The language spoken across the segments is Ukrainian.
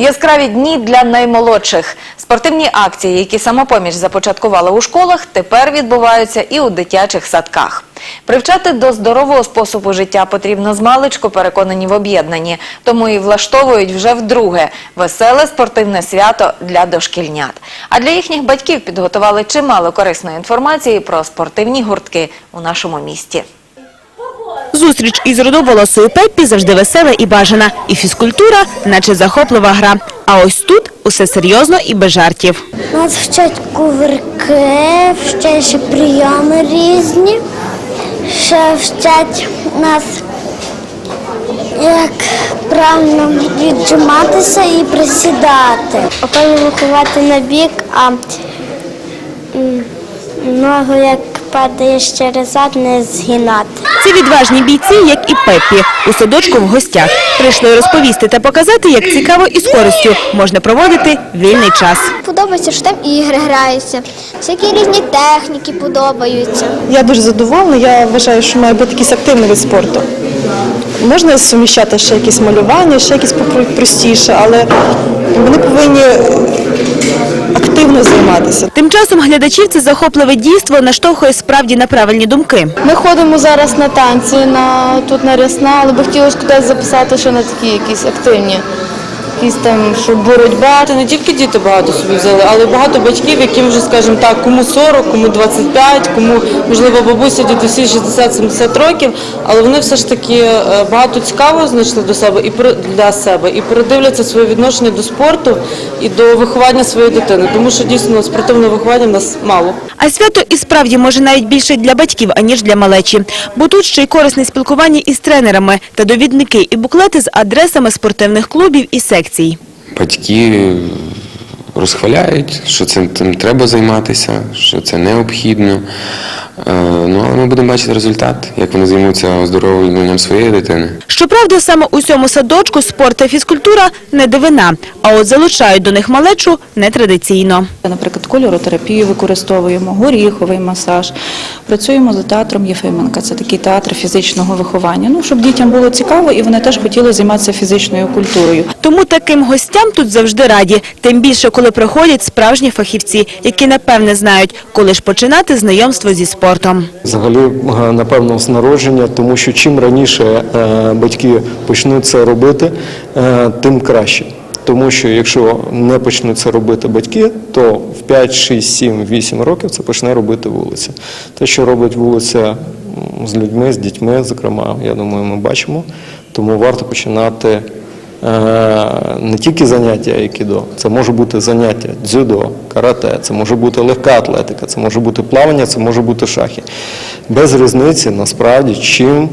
Яскраві дні для наймолодших. Спортивні акції, які самопоміч започаткувала у школах, тепер відбуваються і у дитячих садках. Привчати до здорового способу життя потрібно з маличку, переконані в об'єднанні. Тому і влаштовують вже вдруге веселе спортивне свято для дошкільнят. А для їхніх батьків підготували чимало корисної інформації про спортивні гуртки у нашому місті. Зустріч із рудоволосою Пеппі завжди весела і бажана. І фізкультура, наче захоплива гра. А ось тут усе серйозно і без жартів. Нас вчать кувирки, вчать ще прийоми різні, ще вчать нас, як правильно віджиматися і присідати. Опевно виховати на бік, а ногу як падаєш через зад, не згинати. Ці відважні бійці, як і Пеппі, у садочку в гостях. Прийшли розповісти та показати, як цікаво і з користю можна проводити вільний час. Подобається, що там ігри граються, всякі різні техніки подобаються. Я дуже задоволена. Я вважаю, що має бути якийсь активний вид спорту. Можна суміщати ще якісь малювання, ще якісь простіше, але вони повинні активно займатися. Тим часом глядачів це захопливе дійство наштовхує справді на правильні думки. Ми ходимо зараз на танці, на тут на рясна, але би хотілося кудись записати ще на такі якісь активні. Якісь там, що боротьба. Це не тільки діти багато собі взяли, але багато батьків, яким вже, скажімо так, кому 40, кому 25, кому, можливо, бабуся, дідусі 60-70 років, але вони все ж таки е, багато цікавого знайшли до себе і для себе, і передивляться своє відношення до спорту і до виховання своєї дитини, тому що дійсно спортивного виховання в нас мало. А свято і справді може навіть більше для батьків, аніж для малечі. Бо тут ще й корисне спілкування із тренерами та довідники і буклети з адресами спортивних клубів і секцій. Батьки розхваляють, що цим тим треба займатися, що це необхідно. Е, Ну, але ми будемо бачити результат, як вони займуться оздоровленням своєї дитини. Щоправда, саме у цьому садочку спорт та фізкультура не дивина, а от залучають до них малечу нетрадиційно. Наприклад, кольоротерапію використовуємо, горіховий масаж. Працюємо за театром Єфименка. Це такий театр фізичного виховання. Ну, щоб дітям було цікаво і вони теж хотіли займатися фізичною культурою. Тому таким гостям тут завжди раді, тим більше, коли приходять справжні фахівці, які напевне знають, коли ж починати знайомство зі спортом. Взагалі, е, напевно, з народження, тому що чим раніше е, батьки почнуть це робити, е, тим краще. Тому що якщо не почнуть це робити батьки, то в 5, 6, 7, 8 років це почне робити вулиця. Те, що робить вулиця з людьми, з дітьми, зокрема, я думаю, ми бачимо. Тому варто починати не тільки заняття айкідо, це може бути заняття дзюдо, карате, це може бути легка атлетика, це може бути плавання, це може бути шахи. Без різниці насправді, чим е,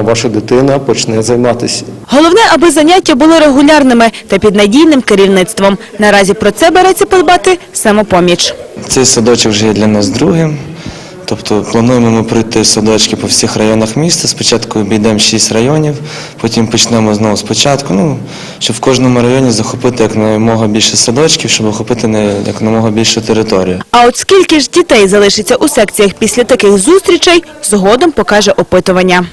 ваша дитина почне займатися. Головне, аби заняття були регулярними та під надійним керівництвом. Наразі про це береться подбати самопоміч. Цей садочок вже є для нас другим. Тобто плануємо ми пройти садочки по всіх районах міста. Спочатку обійдемо шість районів, потім почнемо знову спочатку. Ну, щоб в кожному районі захопити якомога більше садочків, щоб охопити не- якомога більшу територію. А от скільки ж дітей залишиться у секціях після таких зустрічей, згодом покаже опитування.